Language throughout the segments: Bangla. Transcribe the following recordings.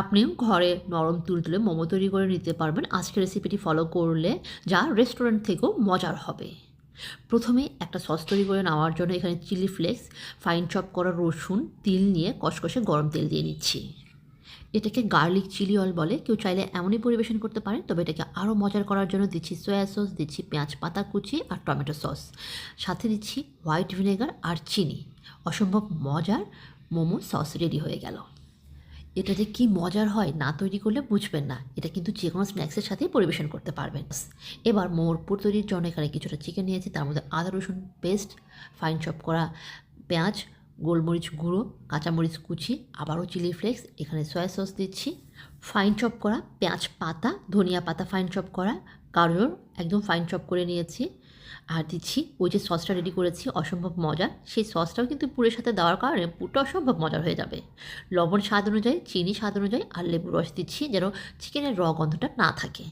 আপনিও ঘরে নরম তুলতুলে মোমো তৈরি করে নিতে পারবেন। আজকের রেসিপিটি ফলো করলে যা রেস্টুরেন্ট থেকেও মজার হবে। প্রথমে একটা সস তৈরি করে নেওয়ার জন্য এখানে চিলি ফ্লেক্স ফাইন চপ করা রসুন, তিল নিয়ে কষকষে গরম তেল দিয়ে নিচ্ছি। এটাকে গার্লিক চিলি অয়েল বলে। কেউ চাইলে এমনই পরিবেশন করতে পারেন, তবে এটাকে আরও মজার করার জন্য দিচ্ছি সয়া সস দিচ্ছি পেঁয়াজ পাতা কুচি আর টমেটো সস সাথে দিচ্ছি হোয়াইট ভিনেগার আর চিনি। অসম্ভব মজার মোমো সস রেডি হয়ে গেল। এটা যে কী মজার হয় না তৈরি করলে বুঝবেন না। এটা কিন্তু যে কোনো স্ন্যাক্সের সাথেই পরিবেশন করতে পারবেন। এবার মোমোর পুর তৈরির জন্য এখানে কিছুটা চিকেন নিয়েছি, তার মধ্যে আদা, রসুন পেস্ট ফাইন চপ করা পেঁয়াজ, গোলমরিচ গুঁড়ো, কাঁচামরিচ কুচি, আবারও চিলি ফ্লেক্স এখানে সয়া সস দিচ্ছি। ফাইন চপ করা পেঁয়াজ পাতা, ধনিয়া পাতা ফাইন চপ করা, গাজর একদম ফাইন চপ করে নিয়েছি। আর দিচ্ছি ওই যে সসটা রেডি করেছি, অসম্ভব মজা। সেই সসটাও কিন্তু পুরের সাথে দেওয়ার কারণে পুরটা অসম্ভব মজার হয়ে যাবে। লবণ স্বাদ অনুযায়ী, চিনি স্বাদ অনুযায়ী আর লেবু রস দিচ্ছি যেন চিকেনের র গন্ধটা না থাকে।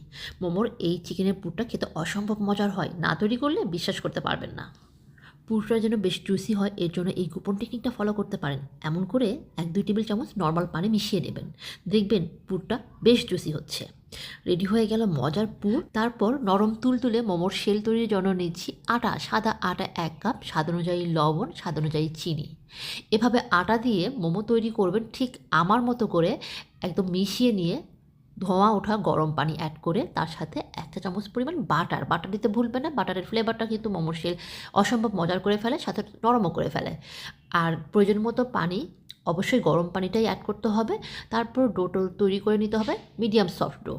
মোমোর এই চিকেনের পুরটা খেতে অসম্ভব মজার হয়। না তৈরি করলে বিশ্বাস করতে পারবেন না। পুরটা যেন বেশ জুসি হয়, এর জন্য এই কুপন টেকনিকটা ফলো করতে পারেন। এমন করে এক দুই টেবিল চামচ নর্মাল পানি মিশিয়ে নেবেন। দেখবেন পুরটা বেশ জুসি হচ্ছে। রেডি হয়ে গেল মজার পুর। তারপর নরম তুলতুলে মোমোর শেল তৈরির জন্য নিচ্ছি আটা, সাদা আটা এক কাপ, স্বাদ অনুযায়ী লবণ, স্বাদ অনুযায়ী চিনি। এভাবে আটা দিয়ে মোমো তৈরি করবেন ঠিক আমার মতো করে একদম মিশিয়ে নিয়ে ধোঁয়া ওঠা, গরম পানি অ্যাড করে তার সাথে একটা চামচ পরিমাণ বাটার বাটার দিতে ভুলবে না বাটারের ফ্লেভারটা কিন্তু মোমোর শেল অসম্ভব মজার করে ফেলে, সাথে নরমও করে ফেলে। আর প্রয়োজন মতো পানি, অবশ্যই গরম পানিটাই অ্যাড করতে হবে। তারপর ডোটো তৈরি করে নিতে হবে মিডিয়াম সফট ডো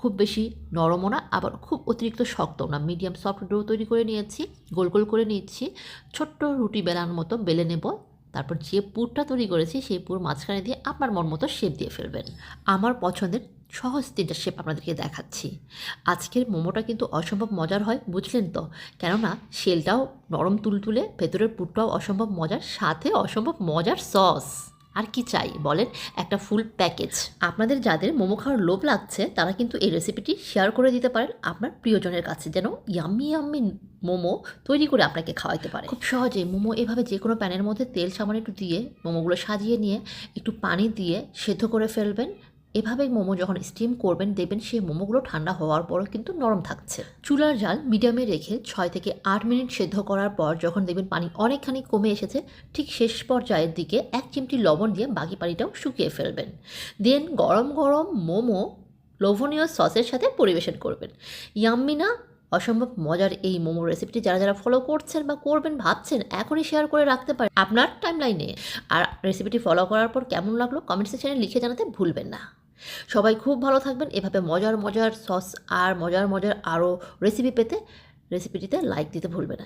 খুব বেশি নরমও না, আবার খুব অতিরিক্ত শক্তও না। মিডিয়াম সফট ডো তৈরি করে নিয়েছি, গোল গোল করে নিচ্ছি। ছোট্ট রুটি বেলার মতো বেলে নেব। তারপর যে পুরটা তৈরি করেছি, সেই পুর মাঝখানে দিয়ে আপনার মন মতো শেপ দিয়ে ফেলবেন। আমার পছন্দের সহজ তিনটা শেপ আপনাদেরকে দেখাচ্ছি। আজকের মোমোটা কিন্তু অসম্ভব মজার হয়, বুঝলেন তো? কেননা শেলটাও নরম তুলতুলে, ভেতরের পুরটাও অসম্ভব মজার, সাথে অসম্ভব মজার সস আর কি চাই বলেন? একটা ফুল প্যাকেজ আপনাদের যাদের মোমো খাওয়ার লোভ লাগছে, তারা কিন্তু এই রেসিপিটি শেয়ার করে দিতে পারেন আপনার প্রিয়জনের কাছে, যেন ইয়াম্মি ইয়াম্মি মোমো তৈরি করে আপনাকে খাওয়াইতে পারে। খুব সহজে মোমো এভাবে যে কোনো প্যানের মধ্যে তেল সামান্য একটু দিয়ে, মোমোগুলো সাজিয়ে নিয়ে, একটু পানি দিয়ে সেদ্ধ করে ফেলবেন। এভাবে মোমো যখন স্টিম করবেন, দেখবেন সেই মোমোগুলো ঠান্ডা হওয়ার পরও কিন্তু নরম থাকছে। চুলার জাল মিডিয়ামে রেখে ছয় থেকে আট মিনিট সেদ্ধ করার পর যখন দেখবেন পানি অনেকখানি কমে এসেছে, ঠিক শেষ পর্যায়ের দিকে এক চিমটি লবণ দিয়ে বাকি পানিটাও শুকিয়ে ফেলবেন। দেন গরম গরম মোমো লোভনীয় সসের সাথে পরিবেশন করবেন। ইয়াম্মিনা অসম্ভব মজার এই মোমো রেসিপিটি যারা যারা ফলো করছেন বা করবেন ভাবছেন, এখনই শেয়ার করে রাখতে পারেন আপনার টাইমলাইনে আর রেসিপিটি ফলো করার পর কেমন লাগল কমেন্ট সেকশনে লিখে জানাতে ভুলবেন না। সবাই খুব ভালো থাকবেন। এভাবে মজার মজার সস আর মজার মজার আরও রেসিপি পেতে রেসিপিটিতে লাইক দিতে ভুলবে না।